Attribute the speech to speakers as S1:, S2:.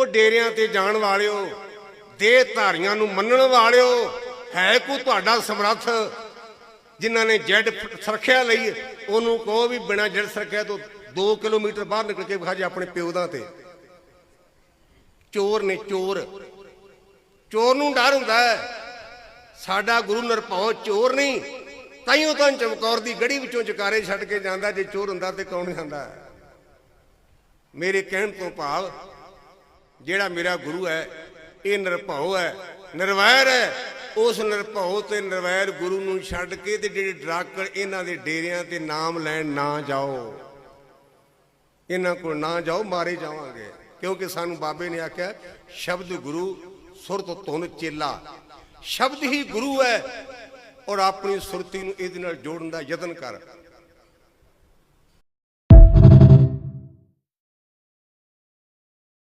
S1: ਉਹ ਡੇਰਿਆਂ ਤੇ ਜਾਣ ਵਾਲਿਓ ਦੇ ਧਾਰੀਆਂ ਨੂੰ ਮੰਨਣ ਵਾਲਿਓ, ਹੈ ਕੋ ਤੁਹਾਡਾ ਸਮਰੱਥ? ਜਿਨ੍ਹਾਂ ਨੇ ਜੈਡ ਸੁਰੱਖਿਆ ਲਈ, ਉਹਨੂੰ ਕਹੋ ਵੀ ਬਿਨਾਂ ਜੈਡ ਸੁਰੱਖਿਆ ਤੋਂ 2 ਕਿਲੋਮੀਟਰ ਬਾਹਰ ਨਿਕਲ ਕੇ ਵਿਖਾ ਜੇ ਆਪਣੇ ਪਿਓ ਦਾ ਤੇ। ਚੋਰ ਨੇ ਚੋਰ। ਚੋਰ ਨੂੰ ਡਰ ਹੁੰਦਾ ਸਾਡਾ ਗੁਰੂ ਨਿਰਭਉ ਚੋਰ ਨਹੀਂ। ਤਾਈਓ ਤਾਂ ਚਮਕੌਰ ਦੀ ਗੜੀ ਵਿੱਚੋਂ ਜਕਾਰੇ ਛੱਡ ਕੇ ਜਾਂਦਾ, ਜੇ ਚੋਰ ਹੁੰਦਾ ਤੇ ਕੌਣ ਜਾਂਦਾ? ਮੇਰੇ ਕਹਿਣ ਤੋਂ ਭਾਵ ਜਿਹੜਾ ਮੇਰਾ ਗੁਰੂ ਹੈ, ਇਹ ਨਿਰਭਉ ਹੈ, ਨਿਰਵੈਰ ਹੈ। ਉਸ ਨਿਰਭਉ ਤੇ ਨਿਰਵੈਰ ਗੁਰੂ ਨੂੰ ਛੱਡ ਕੇ ਤੇ ਜਿਹੜੇ ਡਰਾਕੜ ਇਹਨਾਂ ਦੇ ਡੇਰਿਆਂ ਤੇ ਨਾਮ ਲੈਣ ਨਾ ਜਾਓ, ਇਹਨਾਂ ਕੋਲ ਨਾ ਜਾਓ, ਮਾਰੇ ਜਾਵਾਂਗੇ। ਕਿਉਂਕਿ ਸਾਨੂੰ ਬਾਬੇ ਨੇ ਆਖਿਆ, ਸ਼ਬਦ ਗੁਰੂ ਸੁਰਤ ਧੁਨ ਚੇਲਾ। ਸ਼ਬਦ ਹੀ ਗੁਰੂ ਹੈ ਔਰ ਆਪਣੀ ਸੁਰਤੀ ਨੂੰ ਇਹਦੇ ਨਾਲ ਜੋੜਨ ਦਾ ਯਤਨ ਕਰ।